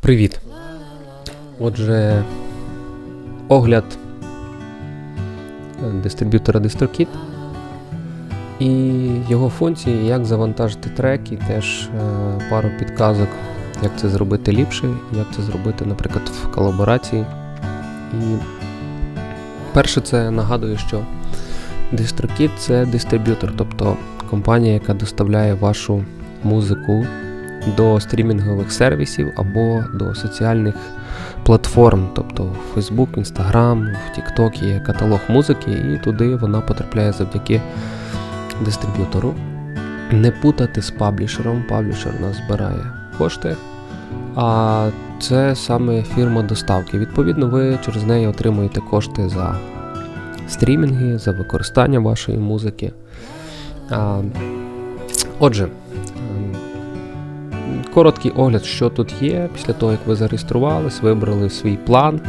Привіт. Отже, огляд е, дистриб'ютора DistroKit і його функції, як завантажити трек, і теж е, пару підказок, як це зробити ліпше, як це зробити, наприклад, в колаборації. І перше, це нагадую, що DistroKit це дистриб'ютор, тобто компанія, яка доставляє вашу музику до стрімінгових сервісів або до соціальних платформ, тобто в Facebook, Instagram, в TikTok є каталог музики, і туди вона потрапляє завдяки дистриб'ютору. Не путати з паблішером. Паблішер нас збирає кошти, а це саме фірма доставки. Відповідно, ви через неї отримуєте кошти за стрімінги, за використання вашої музики. А, Отже, короткий огляд, що тут є. Після того, як ви зареєструвались, вибрали свій план.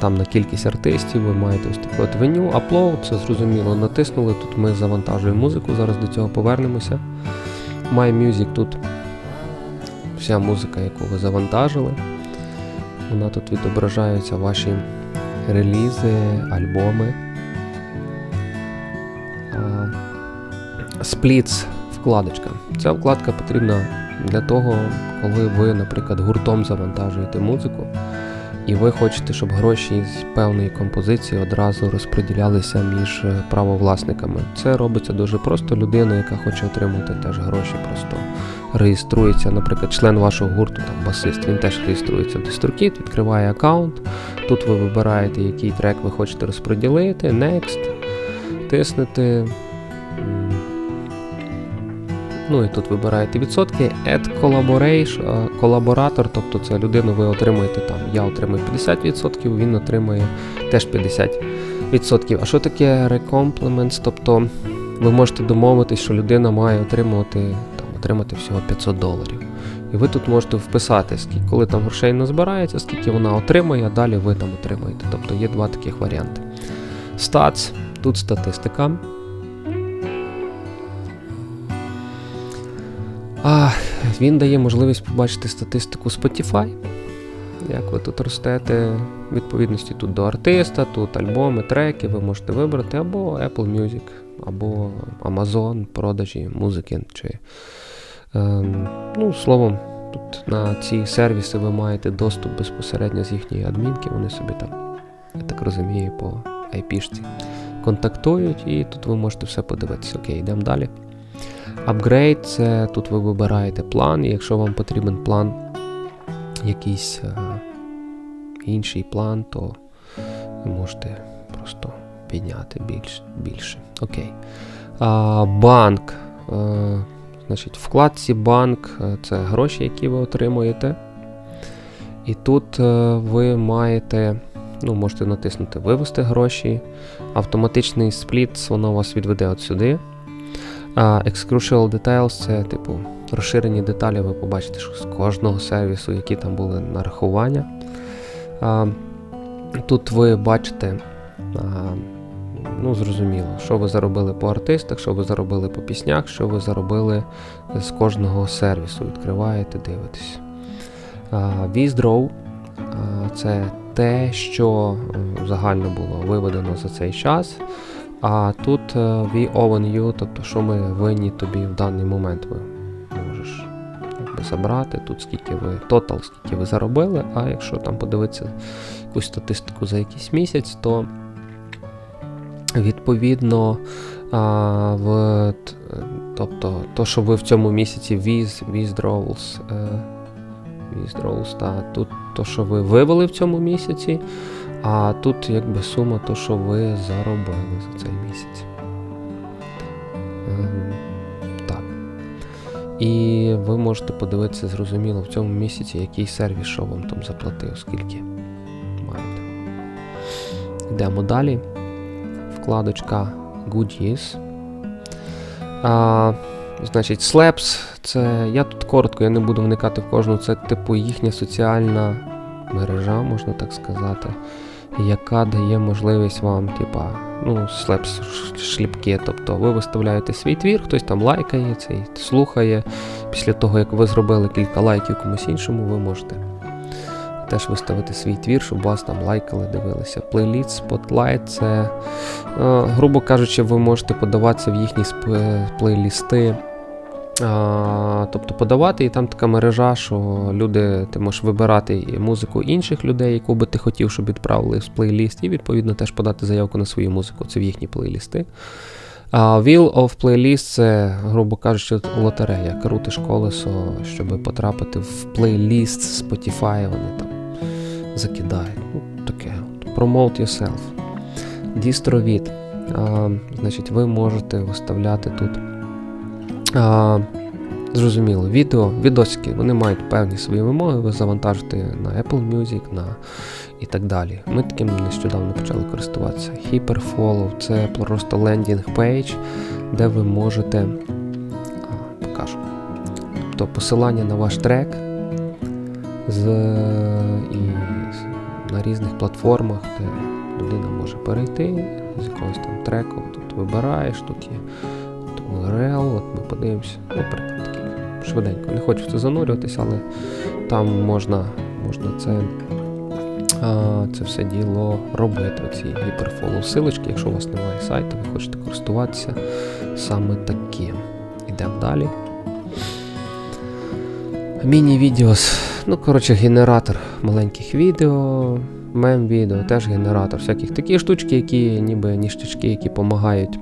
Там на кількість артистів, ви маєте ось таке от меню, Upload, це зрозуміло, натиснули. Тут ми завантажуємо музику, зараз до цього повернемося. My Music тут вся музика, яку ви завантажили. Вона тут відображаються ваші релізи, альбоми. Splits вкладочка. Ця вкладка потрібна для того, коли ви, наприклад, гуртом завантажуєте музику, і ви хочете, щоб гроші з певної композиції одразу розподілялися між е, правовласниками. Це робиться дуже просто. Людина, яка хоче отримати теж гроші, просто реєструється, наприклад, член вашого гурту, там басист, він теж реєструється в DistroKit, відкриває аккаунт. Тут ви вибираєте, який трек ви хочете розподілити, Next, тиснете. Ну і тут вибираєте відсотки. Add колаборатор, тобто це людину ви отримуєте там. Я отримую 50%, він отримує теж 50%. А що таке recomplements? Тобто ви можете домовитись, що людина має отримувати там, отримати всього 500 доларів. І ви тут можете вписати, скільки, коли там грошей назбирається, скільки вона отримує, а далі ви там отримуєте. Тобто є два таких варіанти. Stats, тут статистика. А, Він дає можливість побачити статистику Spotify. Як ви тут ростете, відповідності тут до артиста, тут альбоми, треки, ви можете вибрати або Apple Music, або Amazon, продажі музики. чи ем, ну, Словом, тут на ці сервіси ви маєте доступ безпосередньо з їхньої адмінки, вони собі там, я так розумію, по IP-шці контактують, і тут ви можете все подивитися. Окей, йдемо далі. Апгрейд це тут ви вибираєте план, і якщо вам потрібен план, якийсь е, інший план, то ви можете просто підняти більш, більше. Окей. А, Банк. Е, значить, вкладці банк е, це гроші, які ви отримуєте. І тут е, ви маєте. Ну, можете натиснути Вивести гроші. Автоматичний спліт, воно вас відведе от сюди. А Excrucial Details це, типу, розширені деталі, ви побачите, що з кожного сервісу, які там були нарахування. А, Тут ви бачите, а, ну, зрозуміло, що ви заробили по артистах, що ви заробили по піснях, що ви заробили з кожного сервісу. Відкриваєте, дивитесь. Withdraw – це те, що загально було виведено за цей час. А тут е, we own you, тобто що ми винні тобі в даний момент ви можеш якби, забрати. Тут скільки ви тотал, скільки ви заробили, а якщо там подивитися якусь статистику за якийсь місяць, то відповідно а, в, тобто, то, що ви в цьому місяці with, withdrawals, е, withdrawals, та, тут то, що ви вивели в цьому місяці. А тут якби сума то, що ви заробили за цей місяць. Ем, так. І ви можете подивитися, зрозуміло, в цьому місяці, який сервіс що вам там заплатив, скільки маєте. Йдемо далі. Вкладочка Goodies. А, Значить, Slaps, це. Я тут коротко, я не буду вникати в кожну, це типу їхня соціальна мережа, можна так сказати яка дає можливість вам, типа, ну, шліпки. Тобто ви виставляєте свій твір, хтось там лайкає цей, слухає. Після того, як ви зробили кілька лайків комусь іншому, ви можете теж виставити свій твір, щоб вас там лайкали, дивилися. Плейліст, Spotlight – це, е, грубо кажучи, ви можете подаватися в їхні плейлісти. А, тобто подавати, і там така мережа, що люди, ти можеш вибирати і музику інших людей, яку би ти хотів, щоб відправили в плейліст, і відповідно теж подати заявку на свою музику. Це в їхні плейлісти. А Wheel of Playlist це, грубо кажучи, лотерея. Крутиш колесо, щоб потрапити в плейліст Spotify, вони там закидають. Ну, таке. Promote yourself. DistroVid. А, значить, ви можете виставляти тут. А, зрозуміло, відео, відосики, вони мають певні свої вимоги, ви завантажите на Apple Music на і так далі. Ми таким нещодавно почали користуватися. Hyperfollow це просто лендінг пейдж, де ви можете. А, покажу. Тобто посилання на ваш трек з, і на різних платформах, де людина може перейти з якогось там треку. Тут вибираєш, тут є тут от ми подивимося. Ну, приклад такий швиденько. Не хочу це занурюватися, але там можна, можна це а, це все діло робити. Оці гіперфоллоу силочки, якщо у вас немає сайту, ви хочете користуватися саме таким. Йдемо далі. Міні-відеос. Ну, коротше, генератор маленьких відео, мем-відео, теж генератор всяких такі штучки, які ніби ніштячки, які допомагають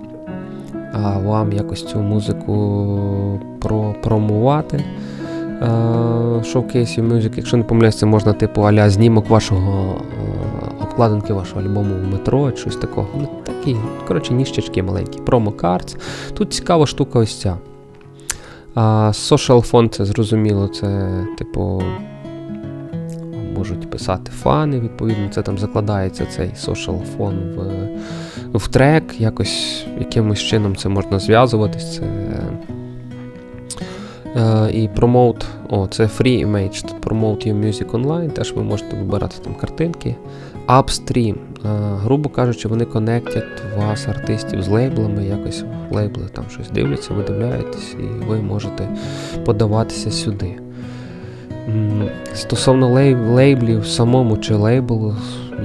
а, вам якось цю музику пропромувати. Showcase Your Music, якщо не помиляюсь, це можна типу аля знімок вашого е, обкладинки вашого альбому в метро, щось такого. Ну, такі, коротше, ніщачки маленькі. Cards. Тут цікава штука ось ця. Social Font, це зрозуміло, це, типу, можуть писати фани, відповідно, це там закладається цей social фон в, в трек, якось якимось чином це можна зв'язуватись. Це Е, і Promote, о, це Free Image, тут Promote Your Music Online, теж ви можете вибирати там картинки. Upstream, е, грубо кажучи, вони конектять вас, артистів, з лейблами, якось лейбли там щось дивляться, ви дивляєтесь, і ви можете подаватися сюди. Стосовно лей- лейблів, самому чи лейблу,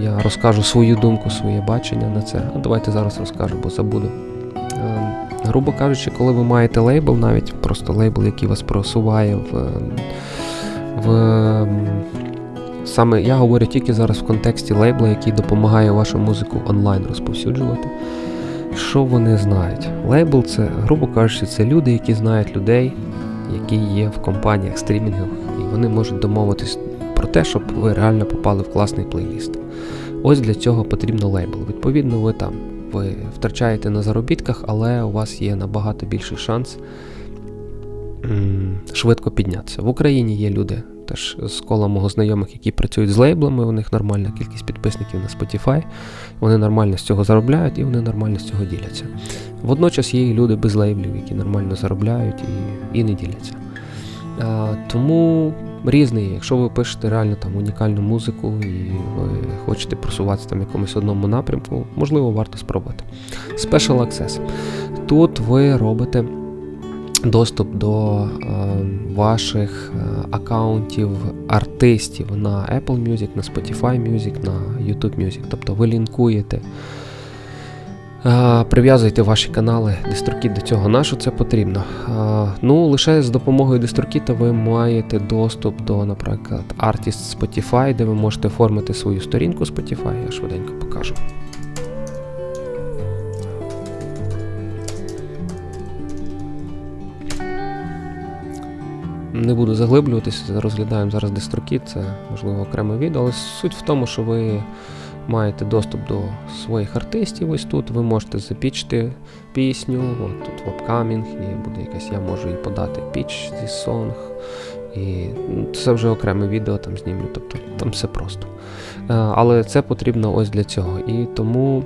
я розкажу свою думку, своє бачення на це. А давайте зараз розкажу, бо забуду. Е, Грубо кажучи, коли ви маєте лейбл, навіть просто лейбл, який вас просуває в. в саме я говорю тільки зараз в контексті лейбла, який допомагає вашу музику онлайн розповсюджувати. Що вони знають? Лейбл це, грубо кажучи, це люди, які знають людей, які є в компаніях стрімінгових, і вони можуть домовитись про те, щоб ви реально попали в класний плейліст. Ось для цього потрібно лейбл. Відповідно, ви там ви втрачаєте на заробітках, але у вас є набагато більший шанс швидко піднятися. В Україні є люди, теж з кола мого знайомих, які працюють з лейблами, у них нормальна кількість підписників на Spotify, вони нормально з цього заробляють і вони нормально з цього діляться. Водночас є і люди без лейблів, які нормально заробляють і, і не діляться. Тому різний, якщо ви пишете реально там унікальну музику і ви хочете просуватися там в якомусь одному напрямку, можливо, варто спробувати. Special Access. Тут ви робите доступ до е, ваших е, акаунтів артистів на Apple Music, на Spotify Music, на YouTube Music. Тобто ви лінкуєте. Прив'язуйте ваші канали Дестрокіт до цього. На що це потрібно? Ну, лише з допомогою Дестрокіта ви маєте доступ до, наприклад, Artist Spotify, де ви можете оформити свою сторінку Spotify. Я швиденько покажу. Не буду заглиблюватися, розглядаємо зараз Дестрокіт, це можливо окреме відео, але суть в тому, що ви маєте доступ до своїх артистів. Ось тут ви можете запічити пісню. От тут в upcoming, і буде якась, я можу і подати піч зі сонг. І ну, це вже окреме відео там знімлю, тобто там все просто. Е, Але це потрібно ось для цього. І тому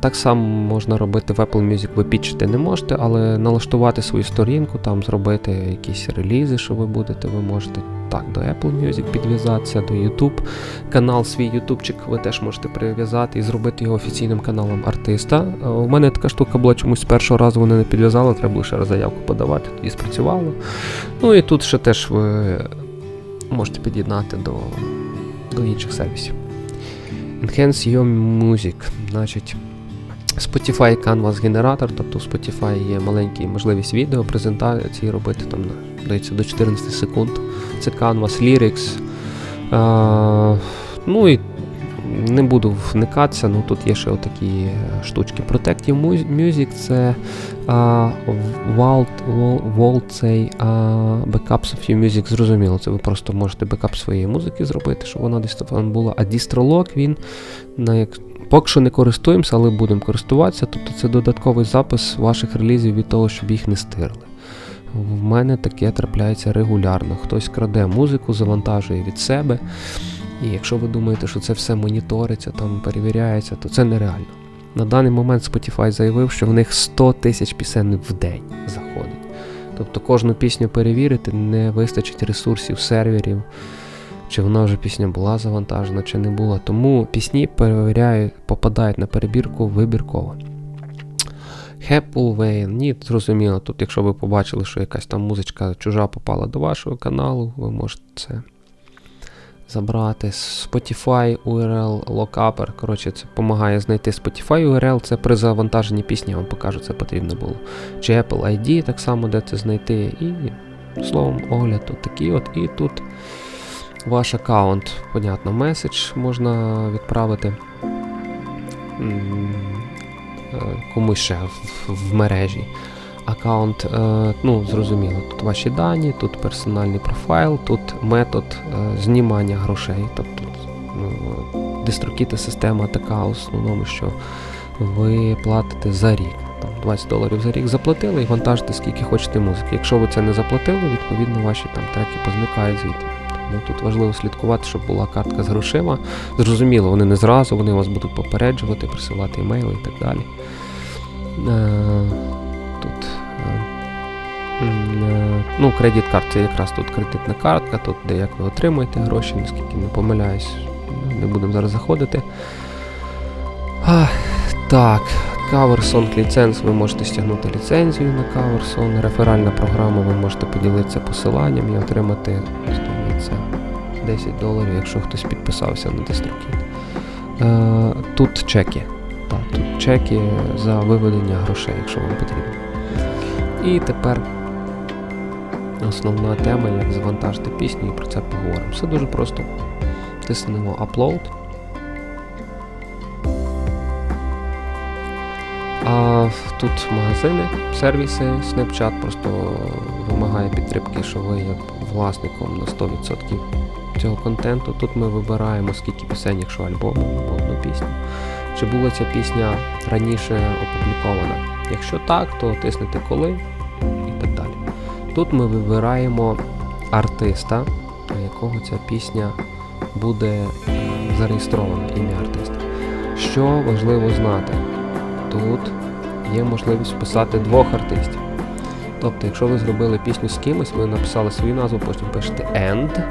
так само можна робити в Apple Music, ви пічити не можете, але налаштувати свою сторінку, там зробити якісь релізи, що ви будете, ви можете так до Apple Music підв'язатися, до YouTube. Канал свій ютубчик ви теж можете прив'язати і зробити його офіційним каналом артиста. Е, У мене така штука була чомусь з першого разу вони не підв'язали, треба ще раз заявку подавати, тоді спрацювало. Ну і тут ще теж ви можете під'єднати до, до інших сервісів. Enhance Your Music. Значить, Spotify Canvas генератор, тобто у Spotify є маленька можливість відео презентації робити там здається, до 14 секунд. Це Canvas, Lyrics. А, ну і не буду вникатися, ну тут є ще отакі е, штучки. Protective Music це а, Vault, Vault цей а, Backups of your Music, зрозуміло. Це ви просто можете бекап своєї музики зробити, щоб вона десь там була. А Distrolog він на як. Поки що не користуємося, але будемо користуватися. Тобто це додатковий запис ваших релізів від того, щоб їх не стирили. В мене таке трапляється регулярно. Хтось краде музику, завантажує від себе. І якщо ви думаєте, що це все моніториться, там перевіряється, то це нереально. На даний момент Spotify заявив, що в них 100 тисяч пісень в день заходить. Тобто кожну пісню перевірити не вистачить ресурсів, серверів, чи вона вже пісня була завантажена, чи не була. Тому пісні перевіряють, попадають на перебірку вибірково. Happy ні, зрозуміло, тут, якщо ви побачили, що якась там музичка чужа попала до вашого каналу, ви можете це забрати. Spotify URL Lockupper. Коротше, це допомагає знайти Spotify URL, це при завантаженні пісні, вам покажу, це потрібно було. Чи Apple ID, так само, де це знайти. І словом, огляд тут такий от. І тут ваш аккаунт, понятно, меседж можна відправити. Комусь ще в, в мережі аккаунт, е, ну, зрозуміло, тут ваші дані, тут персональний профайл, тут метод е, знімання грошей. Тобто ну, дестрокіта система така в основному, що ви платите за рік. Там 20 доларів за рік заплатили і вантажите скільки хочете музики. Якщо ви це не заплатили, відповідно ваші там треки позникають звідти. Тому тут важливо слідкувати, щоб була картка з грошима. Зрозуміло, вони не зразу, вони вас будуть попереджувати, присилати емейли і так далі. Е, тут е, ну, кредит карт це якраз тут кредитна картка, тут де як ви отримуєте гроші, наскільки не помиляюсь, не будемо зараз заходити. А, Так, CoverSong ліценз, ви можете стягнути ліцензію на CoverSong, реферальна програма, ви можете поділитися посиланням і отримати здається, 10 доларів, якщо хтось підписався на. Е, Тут чеки. Тут чеки за виведення грошей, якщо вам потрібно. І тепер основна тема, як завантажити пісню, і про це поговоримо. Все дуже просто. Тиснемо Upload. А тут магазини, сервіси, Snapchat просто вимагає підтримки, що ви є власником на 100% цього контенту. Тут ми вибираємо, скільки пісень, якщо альбом або одну пісню. Чи була ця пісня раніше опублікована? Якщо так, то тиснете коли і так далі. Тут ми вибираємо артиста, на якого ця пісня буде зареєстрована, ім'я артиста. Що важливо знати, тут є можливість вписати двох артистів. Тобто, якщо ви зробили пісню з кимось, ви написали свою назву, потім пишете END,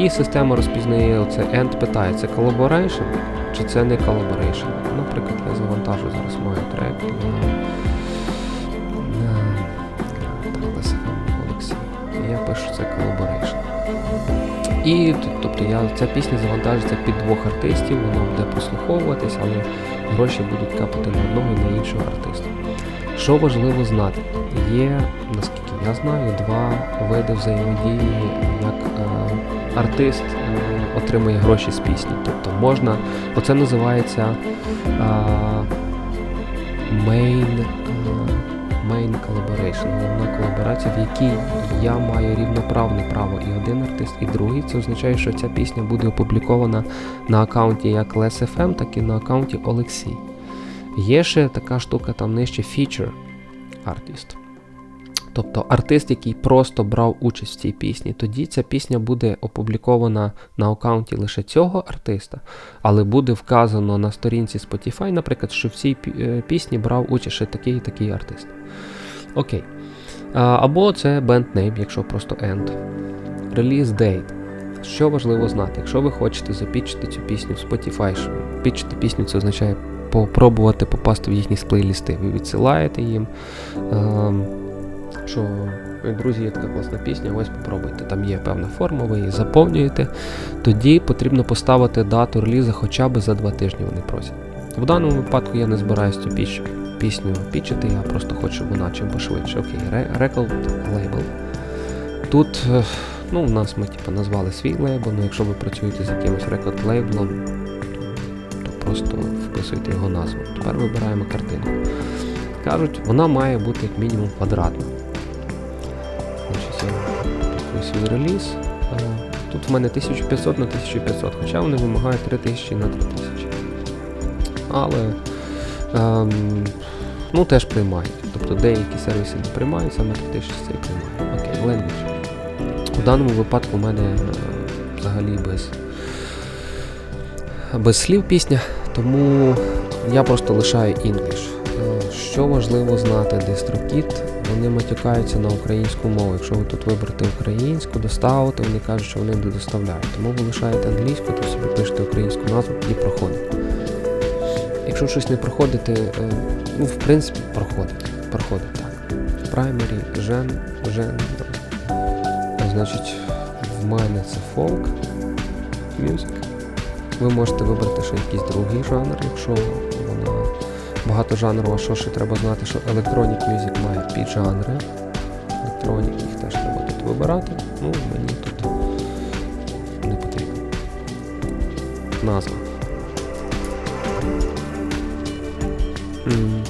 і система розпізнає оце END, питає, це collaboration чи це не collaboration. Наприклад, я завантажу зараз мою трек І я пишу це collaboration. І тобто я, ця пісня завантажиться під двох артистів, вона буде прослуховуватись, але гроші будуть капати на одного і на іншого артиста. Що важливо знати, є, наскільки я знаю, два види взаємодії, як е, артист е, отримує гроші з пісні. Тобто можна, оце називається main, е, main collaboration, головна колаборація, в якій я маю рівноправне право і один артист, і другий. Це означає, що ця пісня буде опублікована на аккаунті як LesFM, так і на аккаунті Олексій. Є ще така штука там нижче Feature Artist. Тобто артист, який просто брав участь в цій пісні, тоді ця пісня буде опублікована на аккаунті лише цього артиста, але буде вказано на сторінці Spotify, наприклад, що в цій пісні брав участь ще такий і такий артист. Окей. Або це band якщо просто end. Release date. Що важливо знати, якщо ви хочете запічити цю пісню в Spotify, що пічити пісню це означає попробувати попасти в їхні плейлісти. Ви відсилаєте їм, ем, що Друзі, є така класна пісня, ось попробуйте. Там є певна форма, ви її заповнюєте. Тоді потрібно поставити дату релізу хоча б за два тижні, вони просять. В даному випадку я не збираюсь цю пісню, пісню пічити, я просто хочу, вона чим пошвидше. Окей, Re- Record Label. Тут, е, ну, в нас ми типу, назвали свій лейбл, ну якщо ви працюєте з якимось рекорд лейблом, то просто вписуйте його назву. Тепер вибираємо картинку. Кажуть, вона має бути як мінімум квадратна. Клікаю реліз. Е, Тут в мене 1500 на 1500, хоча вони вимагають 3000 на 3000. Але ем, ну, теж приймають. Тобто деякі сервіси не приймають, саме 3000 це приймає. Окей, language. У даному випадку в мене е, взагалі без, без слів пісня, тому я просто лишаю English. Е, Що важливо знати, DistroKit, вони матюкаються на українську мову. Якщо ви тут виберете українську, доставити, вони кажуть, що вони не доставляють. Тому ви лишаєте англійську, то собі пишете українську назву і проходить. Якщо щось не проходите, е, ну, в принципі, проходить. Проходить так. Primary, Gen, Gen. Значить, в мене це folk music. Ви можете вибрати ще якийсь другий жанр, якщо багатожанрова, що ще треба знати, що Electronic Music має піджанри. Electronic, їх теж треба тут вибирати. Ну, мені тут не потрібно. Назва. М,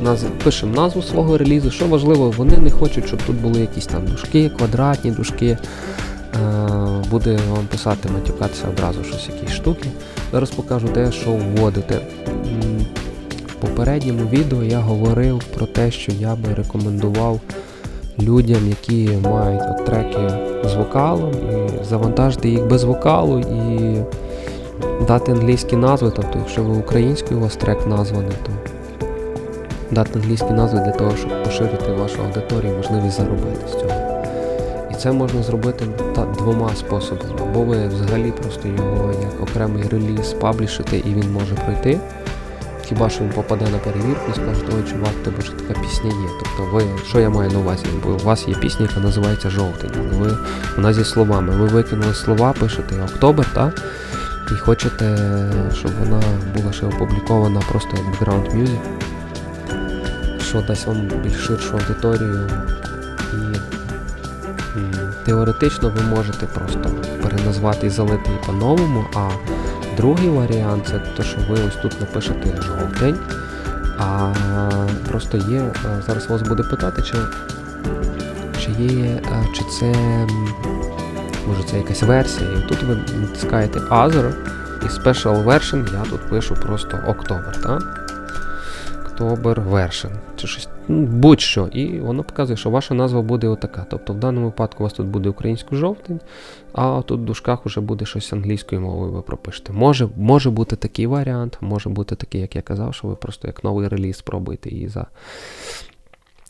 Наз... Пишемо назву свого релізу. Що важливо, вони не хочуть, щоб тут були якісь там дужки, квадратні дужки. Е, буде вам писати, матюкатися одразу щось якісь штуки. Зараз покажу те, що вводити. Попередньому відео я говорив про те, що я би рекомендував людям, які мають от треки з вокалом, і завантажити їх без вокалу і дати англійські назви. Тобто, якщо ви українською у вас трек названий, то дати англійські назви для того, щоб поширити вашу аудиторію, можливість заробити з цього. І це можна зробити та, двома способами. Або ви взагалі просто його як окремий реліз паблішите і він може пройти. Хіба що він попаде на перевірку і скаже, ой, чувак, тебе вже така пісня є. Тобто ви, що я маю на увазі? Бо у вас є пісня, яка називається Жовтень. але Ви, вона зі словами. Ви викинули слова, пишете Октобер, так? І хочете, щоб вона була ще опублікована просто як background music, що дасть вам більш ширшу аудиторію і теоретично ви можете просто переназвати і залити її по-новому, а другий варіант це те, що ви ось тут напишете жовтень, а просто є, е, зараз вас буде питати, чи, чи є, е, чи це, може це якась версія, і тут ви натискаєте Other і Special Version, я тут пишу просто October, October Version, чи щось, ну, будь-що, і воно показує, що ваша назва буде отака. Тобто в даному випадку у вас тут буде українською жовтень, а тут в дужках вже буде щось англійською мовою ви пропишете. Може, може бути такий варіант, може бути такий, як я казав, що ви просто як новий реліз спробуєте її за...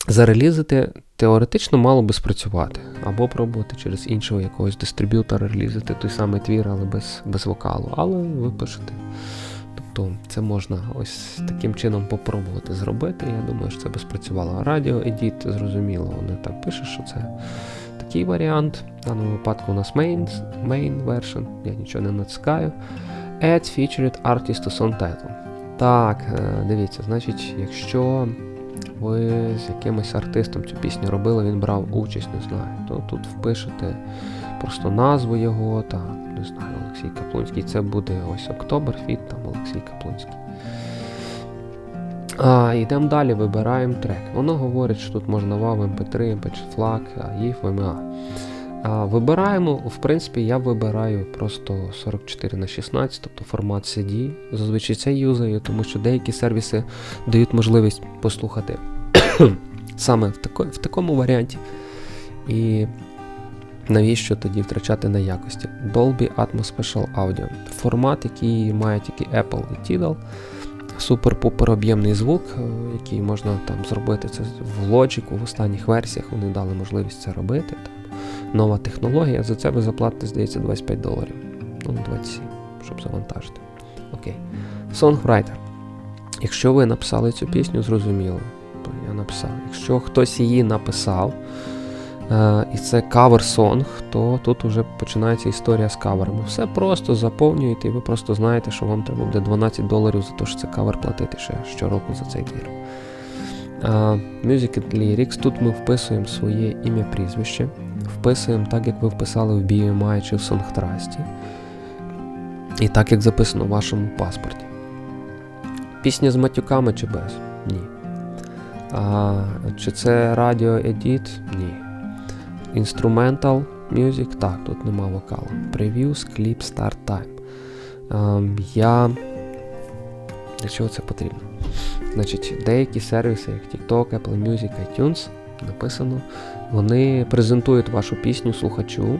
зарелізити. Теоретично мало би спрацювати. Або пробувати через іншого якогось дистриб'ютора релізити той самий твір, але без, без вокалу. Але ви пишете. Тобто це можна ось таким чином попробувати зробити. Я думаю, що це би спрацювало. Радіо Edit, зрозуміло, вони так пишуть, що це такий варіант. В даному випадку у нас main, main version, я нічого не натискаю. Add featured artist to song title. Так, е, дивіться, значить, якщо ви з якимось артистом цю пісню робили, він брав участь, не знаю, то тут впишете просто назву його, та, не знаю, Олексій Каплунський, це буде ось Октоберфіт, там Олексій Каплунський. Йдемо далі, вибираємо трек. Воно говорить, що тут можна WAV, MP3, MP4 FLAC, AIF, VMA. А, вибираємо, в принципі, я вибираю просто 44 на 16, тобто формат CD. Зазвичай це юзаю, тому що деякі сервіси дають можливість послухати саме в, тако, в такому варіанті. І навіщо тоді втрачати на якості? Dolby Atmos Special Audio. Формат, який має тільки Apple і Tidal. Супер-пупер об'ємний звук, е, який можна там зробити це в Logic, в останніх версіях вони дали можливість це робити. Там, нова технологія, за це ви заплатите, здається, 25 доларів. Ну, 27, щоб завантажити. Окей. Songwriter. Якщо ви написали цю пісню, зрозуміло, я написав. Якщо хтось її написав, і це кавер-сонг, то тут вже починається історія з каверами. Все просто заповнюєте, і ви просто знаєте, що вам треба буде 12 доларів за те, що це кавер платити ще щороку за цей твір. Uh, Music and Lyrics. Тут ми вписуємо своє ім'я прізвище, вписуємо так, як ви вписали в BMI чи в Songtrust. І так, як записано в вашому паспорті. Пісня з матюками чи без? Ні. А, Чи це радіо Edit? Ні. Instrumental Music? Так, тут нема вокалу. Previews, Clip, Start Time. А, я. Для чого це потрібно? Значить, деякі сервіси, як TikTok, Apple Music, iTunes, написано, вони презентують вашу пісню слухачу,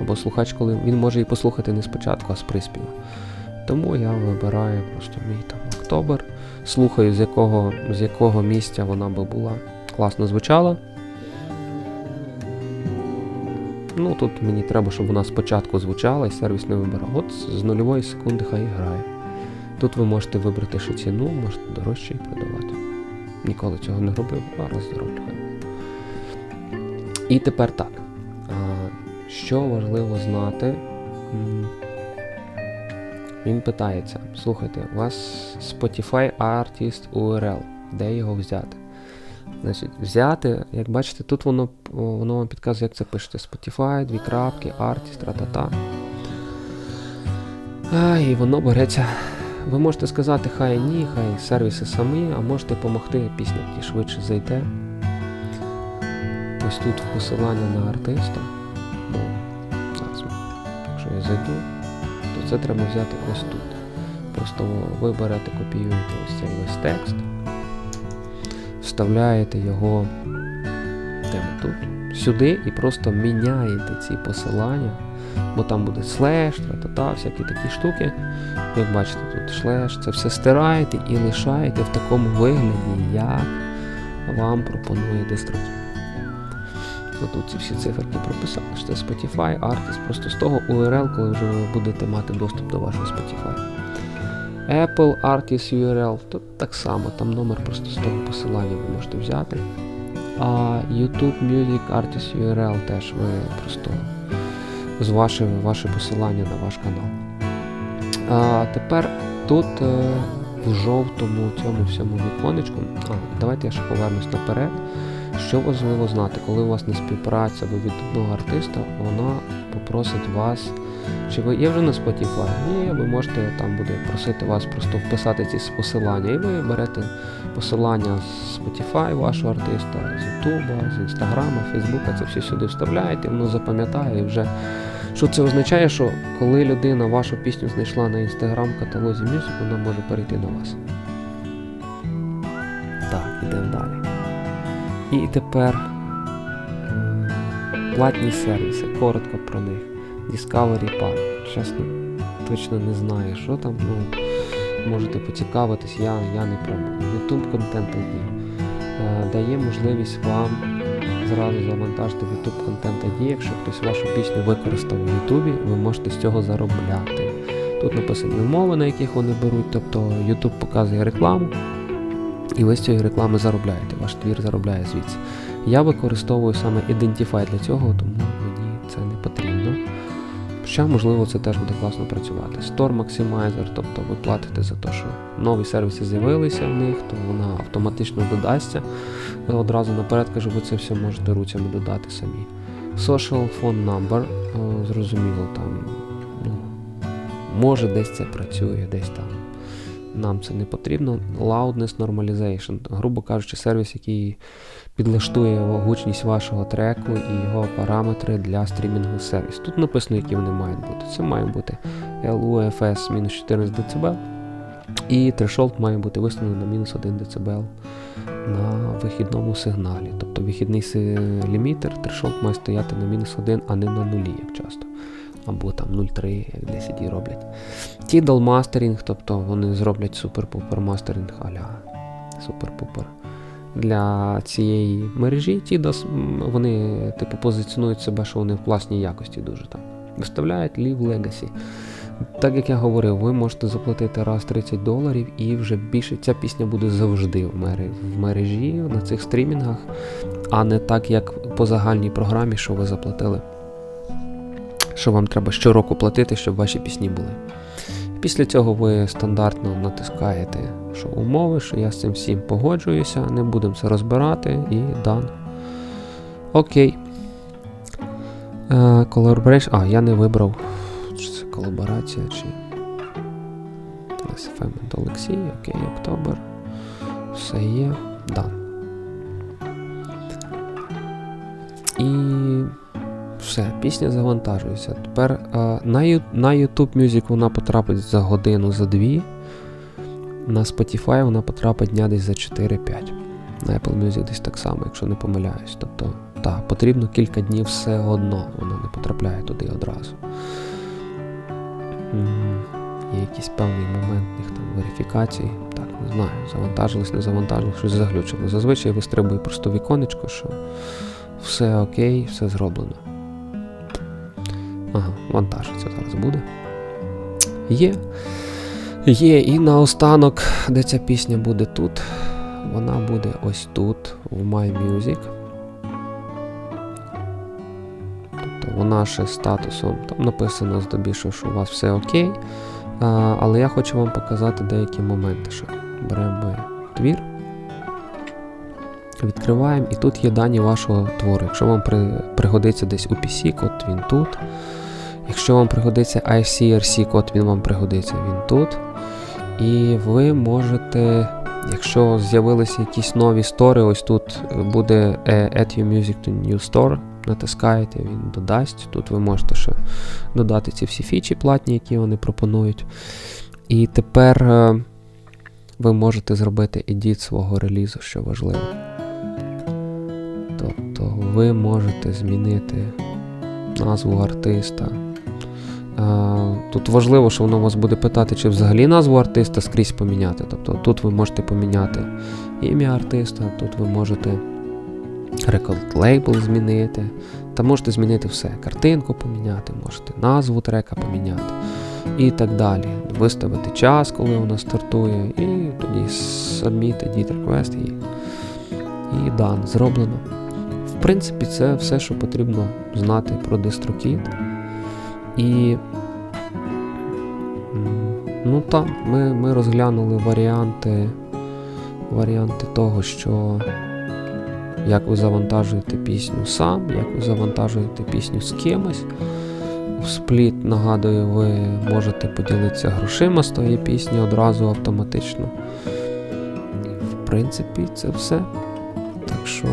або слухач, коли він може її послухати не спочатку, а з приспіву. Тому я вибираю просто мій там октобер, слухаю, з якого з якого місця вона би була класно звучала. Ну, Тут мені треба, щоб вона спочатку звучала і сервіс не вибирав. От з нульової секунди хай грає. Тут ви можете вибрати ще ціну, можете дорожче і продавати. Ніколи цього не робив, але зроблю. І тепер так. Що важливо знати? Він питається: слухайте, у вас Spotify Artist URL, де його взяти? Значить, Взяти, як бачите, тут воно воно вам підказує, як це пишете. Spotify, дві крапки, Artist, ратата. А, І воно береться. Ви можете сказати, хай ні, хай сервіси самі, а можете допомогти, пісня ті швидше зайде. Ось тут посилання на артиста. Ну, зараз, Якщо я зайду, то це треба взяти ось тут. Просто ви берете, копіюєте ось цей весь текст, вставляєте його де тут, сюди і просто міняєте ці посилання, бо там буде слеш, та-та-та, всякі такі штуки. Як бачите, тут шлеш, це все стираєте і лишаєте в такому вигляді, як вам пропонує дистрокіт. Тут ці всі циферки прописали, що це Spotify, Artist, просто з того URL, коли вже ви будете мати доступ до вашого Spotify. Apple Artist URL, тут так само, там номер просто з того посилання ви можете взяти. А YouTube Music Artist URL теж ви просто з ваше, ваше посилання на ваш канал. А Тепер тут е, в жовтому цьому всьому віконечку. А, Давайте я ще повернусь наперед. Що важливо знати, коли у вас не співпраця ви від одного артиста, вона попросить вас. Чи ви є вже на Spotify? Ні, ви можете там буде просити вас просто вписати ці посилання. І ви берете посилання з Spotify вашого артиста, з YouTube, з Instagram, Facebook, це все сюди вставляєте, воно запам'ятає і вже. Що це означає, що коли людина вашу пісню знайшла на інстаграм-каталозі Music, вона може перейти на вас. Так, ідемо далі. І тепер платні сервіси, коротко про них. Discovery Pub. Чесно, точно не знаю, що там. ну Можете поцікавитись, я я не пробував. YouTube Content ID е, дає можливість вам зразу завантажити YouTube Content ID, якщо хтось вашу пісню використав в YouTube, ви можете з цього заробляти. Тут написані умови, на яких вони беруть, тобто YouTube показує рекламу, і ви з цієї реклами заробляєте, ваш твір заробляє звідси. Я використовую саме Identify для цього, тому мені це не потрібно. Хоча, можливо, це теж буде класно працювати. Store Maximizer, тобто ви платите за те, що нові сервіси з'явилися в них, то вона автоматично додасться. Я одразу наперед кажу, ви це все можете руцями додати самі. Social Phone Number, зрозуміло, там ну, може десь це працює, десь там. Нам це не потрібно. Loudness Normalization, грубо кажучи, сервіс, який підлаштує гучність вашого треку і його параметри для стрімінгу сервісу. Тут написано, які вони мають бути. Це має бути LUFS мінус 14 дБ. І threshold має бути виставлений на мінус 1 дБ на вихідному сигналі. Тобто вихідний лімітер, threshold має стояти на мінус 1, а не на нулі, як часто. Або там 0,3, як 10 роблять. Tidal мастерінг, тобто вони зроблять супер-пупер мастеринг аля супер-пупер для цієї мережі. Tidal, вони типу позиціонують себе, що вони в класній якості дуже там. Виставляють Live Legacy. Так як я говорив, ви можете заплатити раз 30 доларів і вже більше ця пісня буде завжди в мережі на цих стрімінгах, а не так, як по загальній програмі, що ви заплатили. Що вам треба щороку платити, щоб ваші пісні були. Після цього ви стандартно натискаєте, що умови, що я з цим всім погоджуюся, не будемо це розбирати і дан. Окей. Е, А, я не вибрав, чи це колаборація, чи. And Олексій, окей, Октобер. Все є. Дан. І все, пісня завантажується. Тепер е, на, на YouTube Music вона потрапить за годину, за дві. На Spotify вона потрапить дня десь за 4-5. На Apple Music десь так само, якщо не помиляюсь. Тобто, так, потрібно кілька днів все одно, вона не потрапляє туди одразу. Є якийсь певний момент їх там верифікації. Так, не знаю, завантажилось, не завантажилось, щось заглючило. Зазвичай вистрибує просто віконечко, що все окей, все зроблено. Ага, вантажиться зараз буде. Є. Є, і наостанок, де ця пісня буде тут. Вона буде ось тут, в My Music. Тобто вона ще статусом, там написано здебільшого, що у вас все окей. А, але я хочу вам показати деякі моменти. Що беремо твір. Відкриваємо, і тут є дані вашого твору. Якщо вам при, пригодиться десь у PC код, він тут. Якщо вам пригодиться ICRC код, він вам пригодиться, він тут. І ви можете, якщо з'явилися якісь нові стори, ось тут буде е, Add your music to new store. Натискаєте, він додасть. Тут ви можете ще додати ці всі фічі платні, які вони пропонують. І тепер е, ви можете зробити едіт свого релізу, що важливо. Тобто ви можете змінити назву артиста. Е, Тут важливо, що воно вас буде питати, чи взагалі назву артиста скрізь поміняти. Тобто тут ви можете поміняти ім'я артиста, тут ви можете рекорд лейбл змінити, та можете змінити все. Картинку поміняти, можете назву трека поміняти і так далі. Виставити час, коли воно стартує, і тоді submit edit request і, і дан, зроблено. В принципі, це все, що потрібно знати про DistroKid. І ну так, ми, ми розглянули варіанти, варіанти того, що як ви завантажуєте пісню сам, як ви завантажуєте пісню з кимось. В спліт, нагадую, ви можете поділитися грошима з тої пісні одразу автоматично. В принципі, це все. Так що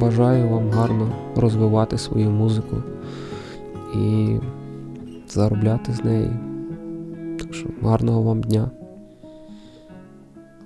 бажаю вам гарно розвивати свою музику і заробляти з неї. Так що гарного вам дня.